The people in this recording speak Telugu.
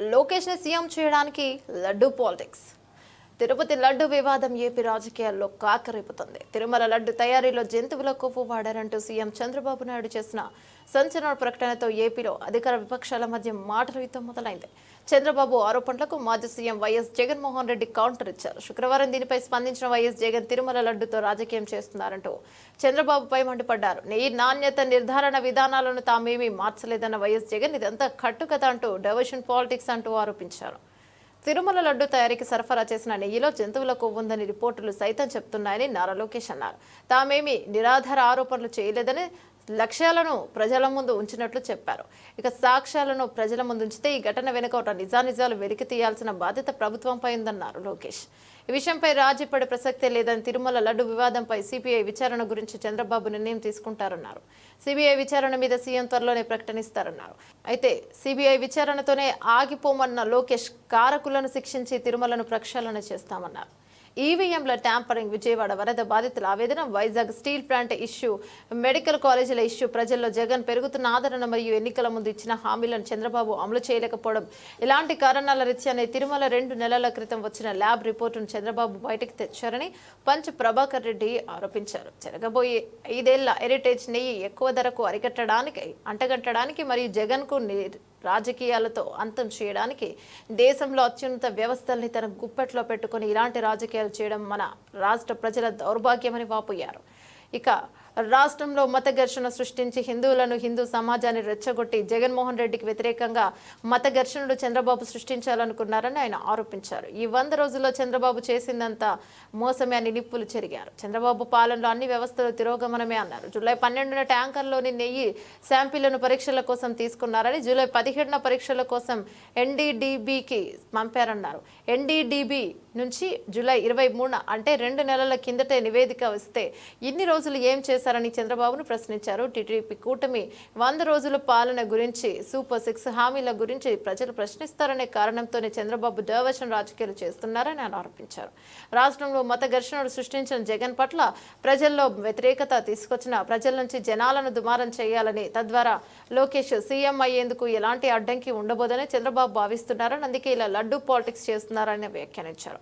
లోకేష్ని సీఎం చేయడానికి లడ్డూ పాలిటిక్స్. తిరుపతి లడ్డు వివాదం ఏపీ రాజకీయాల్లో కాకరేపుతుంది. తిరుమల లడ్డు తయారీలో జంతువుల కొవ్వు వాడారంటూ సీఎం చంద్రబాబు నాయుడు చేసిన సంచలన ప్రకటనతో ఏపీలో అధికార విపక్షాల మధ్య మాటల యుద్ధం మొదలైంది. చంద్రబాబు ఆరోపణలకు మాజీ CM YS Jaganmohan Reddy counter ఇచ్చారు. శుక్రవారం దీనిపై స్పందించిన వైఎస్ జగన్ తిరుమల లడ్డుతో రాజకీయం చేస్తున్నారంటూ చంద్రబాబుపై మండిపడ్డారు. నెయ్యి నాణ్యత నిర్ధారణ విధానాలను తామేమీ మార్చలేదన్న వైఎస్ జగన్ ఇదంతా కట్టుకథ అంటూ డైవర్షన్ పాలిటిక్స్ అంటూ ఆరోపించారు. తిరుమల లడ్డు తయారీకి సరఫరా చేసిన నెయ్యిలో జంతువుల కొవ్వుందని రిపోర్టులు సైతం చెప్తున్నాయని నారా లోకేష్ అన్నారు. తామేమి నిరాధార ఆరోపణలు చేయలేదని లక్ష్యాలను ప్రజల ముందు ఉంచినట్లు చెప్పారు. ఇక సాక్ష్యాలను ప్రజల ముందు ఉంచితే ఈ ఘటన వెనుక ఒక నిజానిజాలు వెలికి తీయాల్సిన బాధ్యత ప్రభుత్వంపై ఉందన్నారు లోకేష్. ఈ విషయంపై రాజీ పడే ప్రసక్తే లేదని తిరుమల లడ్డు వివాదంపై సిబిఐ విచారణ గురించి చంద్రబాబు నిర్ణయం తీసుకుంటారన్నారు. సిబిఐ విచారణ మీద సీఎం త్వరలోనే ప్రకటనిస్తారన్నారు అయితే సిబిఐ విచారణతోనే ఆగిపోమన్న లోకేష్ కారకులను శిక్షించి తిరుమలను ప్రక్షాళన చేస్తామన్నారు. ఈవీఎంల ట్యాంపరింగ్ విజయవాడ వరద బాధితుల ఆవేదన Vizag steel plant issue medical కాలేజీల ఇష్యూ ప్రజల్లో జగన్ పెరుగుతున్న ఆదరణ మరియు ఎన్నికల ముందు ఇచ్చిన హామీలను చంద్రబాబు అమలు చేయలేకపోవడం. ఇలాంటి కారణాల రీత్యానే తిరుమల రెండు నెలల క్రితం వచ్చిన ల్యాబ్ రిపోర్టును చంద్రబాబు బయటకు తెచ్చారని పంచ్ ప్రభాకర్ రెడ్డి ఆరోపించారు. జరగబోయే ఐదేళ్ళ హెరిటేజ్ నెయ్యి ఎక్కువ ధరకు అరికట్టడానికి అంటగట్టడానికి మరియు జగన్కు రాజకీయాలతో అంతం చేయడానికి దేశంలో అత్యున్నత వ్యవస్థల్ని తన గుప్పెట్లో పెట్టుకొని ఇలాంటి రాజకీయాలు చేయడం మన రాష్ట్ర ప్రజల దౌర్భాగ్యమని వాపోయారు. ఇక రాష్ట్రంలో మత ఘర్షణ సృష్టించి హిందువులను హిందూ సమాజాన్ని రెచ్చగొట్టి జగన్మోహన్ రెడ్డికి వ్యతిరేకంగా మత ఘర్షణలు చంద్రబాబు సృష్టించాలనుకున్నారని ఆయన ఆరోపించారు. ఈ వంద రోజుల్లో చంద్రబాబు చేసిందంతా మోసమే అని నిప్పులు చెరిగారు. చంద్రబాబు పాలనలో అన్ని వ్యవస్థలు తిరోగమనమే అన్నారు. జూలై పన్నెండున ట్యాంకర్లోని నెయ్యి శాంపిళ్ళను పరీక్షల కోసం తీసుకున్నారని జూలై పదిహేడున పరీక్షల కోసం ఎన్డీడీబీకి పంపారన్నారు. ఎన్డీడీబీ నుంచి జూలై ఇరవై మూడున అంటే రెండు నెలల కిందటే నివేదిక వస్తే ఇన్ని రోజులు ఏం చేస్తారని చంద్రబాబును ప్రశ్నించారు. టీడీపీ కూటమి వంద రోజుల పాలన గురించి సూపర్ సిక్స్ హామీల గురించి ప్రజలు ప్రశ్నిస్తారనే కారణంతోనే చంద్రబాబు డైవర్షన్ రాజకీయాలు చేస్తున్నారని ఆయన ఆరోపించారు. రాష్ట్రంలో మత ఘర్షణలు సృష్టించిన జగన్ పట్ల ప్రజల్లో వ్యతిరేకత తీసుకొచ్చిన ప్రజల నుంచి జనాలను దుమారం చేయాలని తద్వారా లోకేష్ సీఎం అయ్యేందుకు ఎలాంటి అడ్డంకి ఉండబోదని చంద్రబాబు భావిస్తున్నారని అందుకే ఇలా లడ్డూ పాలిటిక్స్ చేస్తున్నారని వ్యాఖ్యానించారు.